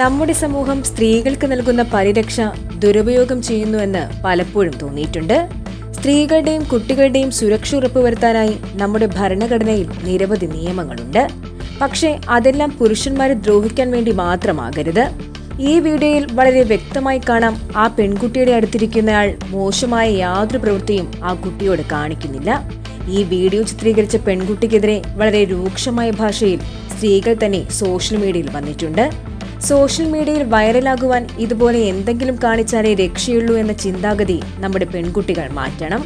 നമ്മുടെ സമൂഹം സ്ത്രീകൾക്ക് നൽകുന്ന പരിരക്ഷ ദുരുപയോഗം ചെയ്യുന്നുവെന്ന് പലപ്പോഴും തോന്നിയിട്ടുണ്ട്. സ്ത്രീകളുടെയും കുട്ടികളുടെയും സുരക്ഷ ഉറപ്പുവരുത്താനായി നമ്മുടെ ഭരണഘടനയിൽ നിരവധി നിയമങ്ങളുണ്ട്. പക്ഷേ അതെല്ലാം പുരുഷന്മാരെ ദ്രോഹിക്കാൻ വേണ്ടി മാത്രമാകരുത്. ഈ വീഡിയോയിൽ വളരെ വ്യക്തമായി കാണാം ആ പെൺകുട്ടിയുടെ അടുത്തിരിക്കുന്നയാൾ മോശമായ യാതൊരു പ്രവൃത്തിയും ആ കുട്ടിയോട് കാണിക്കുന്നില്ല. ഈ വീഡിയോ ചിത്രീകരിച്ച പെൺകുട്ടിക്കെതിരെ വളരെ രൂക്ഷമായ ഭാഷയിൽ സ്ത്രീകൾ തന്നെ സോഷ്യൽ മീഡിയയിൽ വന്നിട്ടുണ്ട്. സോഷ്യൽ മീഡിയയിൽ വൈറലാകുവാൻ ഇതുപോലെ എന്തെങ്കിലും കാണിച്ചാലേ രക്ഷയുള്ളൂ എന്ന ചിന്താഗതി നമ്മുടെ പെൺകുട്ടികൾ മാറ്റണം.